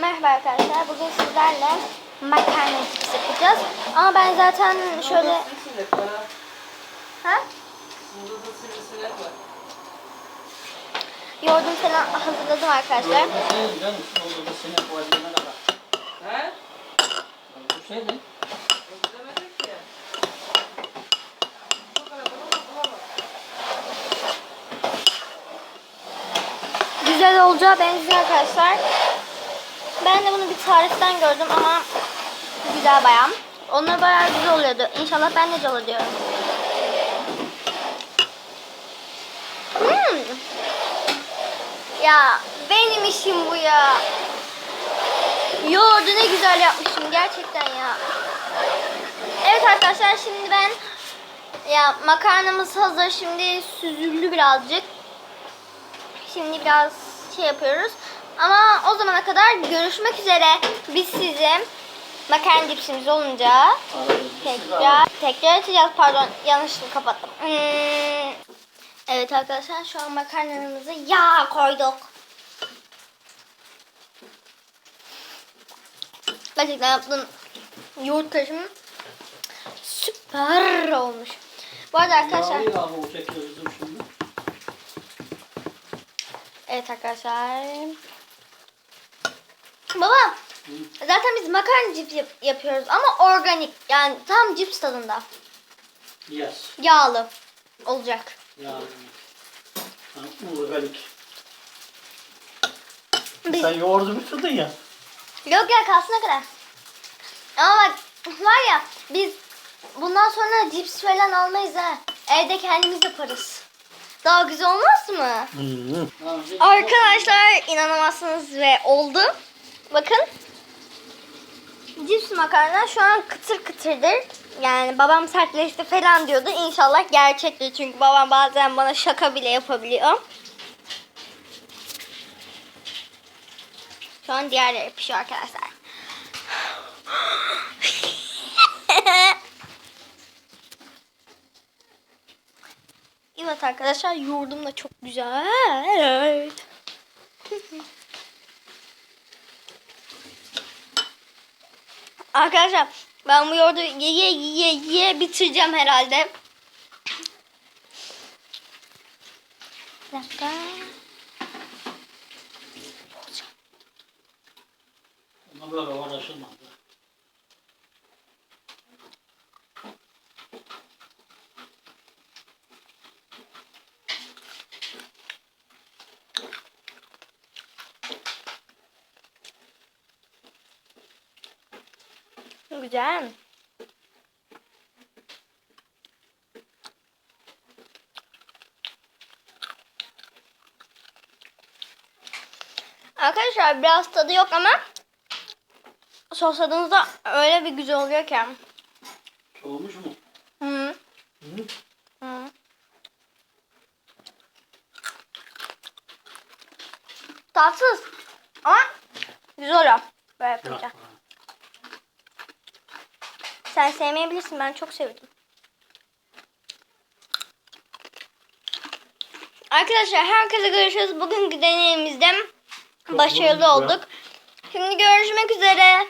Merhaba arkadaşlar. Bugün sizlerle makarna cipsi yapacağız. Ama ben zaten şöyle... Ha. Ha? Burada da sivrisinek var. Yoğurdum falan hazırladım arkadaşlar. Da bulamam. Güzel olacağı benziyor arkadaşlar. Ben de bunu bir tariften gördüm ama güzel bayağı. Onlar bayağı güzel oluyordu. İnşallah ben de olur diyorum. Hmm. Ya benim işim bu ya. Yoğurdu ne güzel yapmışım gerçekten ya. Evet arkadaşlar şimdi ben ya makarnamız hazır. Şimdi süzüldü birazcık. Şimdi biraz şey yapıyoruz. Ama o zamana kadar görüşmek üzere. Biz size makarna cipsimiz olunca tekrar tekrar açacağız. Pardon yanlışlıkla kapattım. Hmm. Evet arkadaşlar şu an makarnamızı yağ koyduk. Gerçekten yaptığım yoğurt karışımı süper olmuş. Bu arada arkadaşlar. Evet arkadaşlar. Baba zaten biz makarna cips yap- yapıyoruz ama organik yani tam cips tadında. Yes. Yağlı olacak. Yağlı. Ha, Organik. Biz, Sen yoğurdu bitirdin ya. yok ya kalsın kadar. Ama bak var ya biz bundan sonra cips falan almayız ha. Evde kendimiz yaparız. Daha güzel olmaz mı? Ha, bir- Arkadaşlar inanamazsınız ve oldu. Bakın. Cips makarna şu an kıtır kıtırdır. Yani babam sertleşti falan diyordu. İnşallah gerçektir. Çünkü babam bazen bana şaka bile yapabiliyor. Şu an diğerleri pişiyor arkadaşlar. Evet arkadaşlar yoğurdum da çok güzel. Arkadaşlar ben bu yoğurdu ye ye ye bitireceğim herhalde. Bir dakika. Ama böyle uğraşılmaz. Güzel. Arkadaşlar biraz tadı yok ama sosladığınızda öyle bir güzel oluyor ki. Soğumuş mu? Hı. Hı? Hı. Tatsız ama güzel oluyor. Böyle yapınca. Bak, Sen sevmeyebilirsin ben çok sevdim. Arkadaşlar herkese görüşürüz. Bugünkü deneyimizde başarılı olduk. Şimdi görüşmek üzere.